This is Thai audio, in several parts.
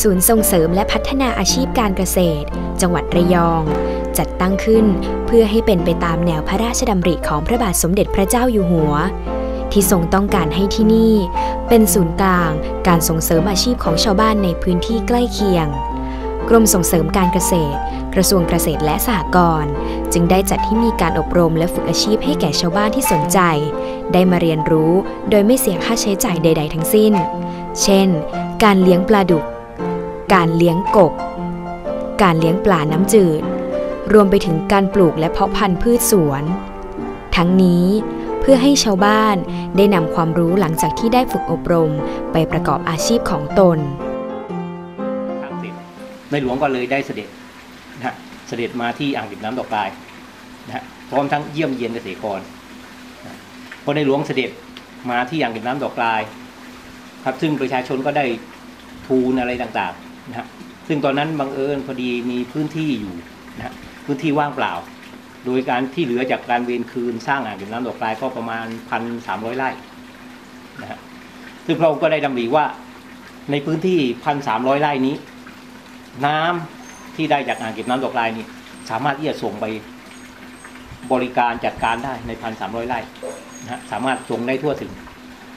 ศูนย์ส่งเสริมและพัฒนาอาชีพการเกษตร จังหวัดระยอง จัดตั้งขึ้นเพื่อให้เป็นไปตามแนวพระราชดำริของพระบาทสมเด็จพระเจ้าอยู่หัว ที่ทรงต้องการให้ที่นี่ เป็นศูนย์กลาง การส่งเสริมอาชีพของชาวบ้านในพื้นที่ใกล้เคียง กรมส่งเสริมการเกษตร กระทรวงเกษตรและสหกรณ์จึงได้จัดที่มีการอบรมและฝึกอาชีพให้แก่ชาวบ้านที่สนใจ ได้มาเรียนรู้โดยไม่เสียค่าใช้จ่ายใด ๆ ทั้งสิ้น เช่น การเลี้ยงปลาดุก การเลี้ยงกบ การเลี้ยงปลาน้ำจืด รวมไปถึงการปลูกและเพาะพันธุ์พืชสวน ทั้งนี้เพื่อให้ชาวบ้านได้นำความรู้หลังจากที่ได้ฝึกอบรมไปประกอบอาชีพของตน ในหลวงก็เลยได้เสด็จนะเสด็จมาที่อ่างเก็บน้ำดอกกายนะฮะพร้อมทั้งเยี่ยมเยียนเกษตรกรพอในหลวงเสด็จมาที่อ่างเก็บน้ำดอกกาย ครับซึ่งประชาชนก็ได้ทูลอะไรต่างๆ นะซึ่งตอนนั้นบังเอิญพอดีมีพื้นที่อยู่นะพื้นที่ว่างเปล่า โดยการที่เหลือจากการเวนคืนสร้างอ่างเก็บน้ำดอกกายก็ประมาณพันสามร้อยไร่นะซึ่งพระองค์ก็ได้ดำริว่าในพื้นที่พันสามร้อยไร่นี้ น้ำที่ได้จากอ่างเก็บน้ำดอกลายนี่สามารถที่จะส่งไปบริการจัดการได้ในพันสามร้อยไร่นะฮะสามารถส่งได้ทั่วถึง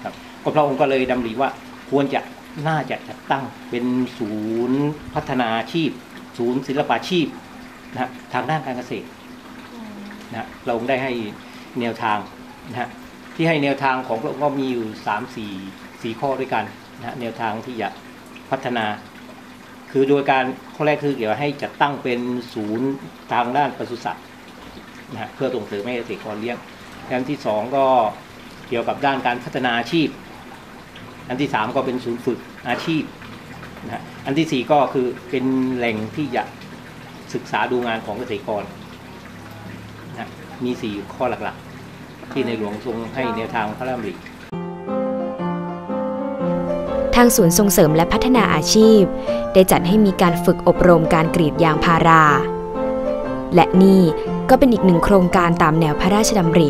ครับก็พระองค์ก็เลยดำริว่าควรจะ น่าจะจัดตั้งเป็นศูนย์พัฒนาอาชีพ ศูนย์ศิลปาชีพนะทางด้านการเกษตรนะเราได้ให้แนวทางนะที่ให้แนวทางของพระองค์ก็มีอยู่สามสี่สี่ข้อด้วยกันนะแนวทางที่จะพัฒนา คือโดยการข้อแรกคือเกี่ยวกับให้จัดตั้งเป็นศูนย์ทางด้านปศุสัตว์นะเพื่อส่งเสริมให้เกษตรกรเลี้ยงอันที่สองก็เกี่ยวกับด้านการพัฒนาอาชีพ อันที่สามก็เป็นศูนย์ฝึกอาชีพนะฮะอันที่สี่ก็คือเป็นแหล่งที่จะศึกษาดูงานของเกษตรกรนะฮะมีสี่ข้อหลักๆ ที่ในหลวงทรงให้แนวทางพระราชดำริทางศูนย์ส่งเสริมและพัฒนาอาชีพ ได้จัดให้มีการฝึกอบรมการกรีดยางพารา และนี่ก็เป็นอีกหนึ่งโครงการตามแนวพระราชดำริ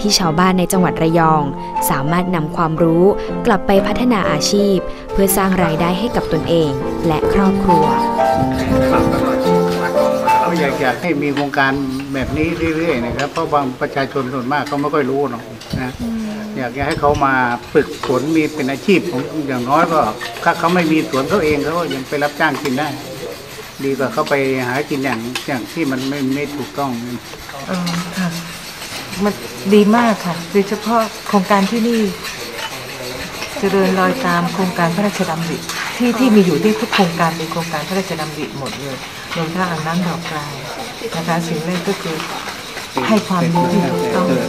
ที่ชาวบ้านในจังหวัดระยอง สามารถนำความรู้กลับไปพัฒนาอาชีพ เพื่อสร้างรายได้ให้กับตนเองและครอบครัวเราอยากอยากให้มีโครงการแบบนี้เรื่อยๆนะครับเพราะบางประชาชนส่วนมากเขาไม่ค่อยรู้หรอกนะอยากจะให้เขามาฝึกฝนมีเป็นอาชีพของอย่างน้อยก็ถ้าเขาไม่มีสวนเขาเองเขาก็ยังไปรับจ้างกินได้ ดีกว่าเขาไปหากินอย่างอย่างที่มันไม่ไม่ถูกต้องอ๋อค่ะ มันดีมากค่ะโดยเฉพาะโครงการที่นี่ เจริญรอยตามโครงการพระราชดำริที่ที่มีอยู่ที่ทุกโครงการเป็นโครงการพระราชดำริหมดเลยรวมทั้งอ่างน้ำดอกกลายนะคะสิ่งแรกก็คือให้ความรู้ที่ถูกต้องเกิด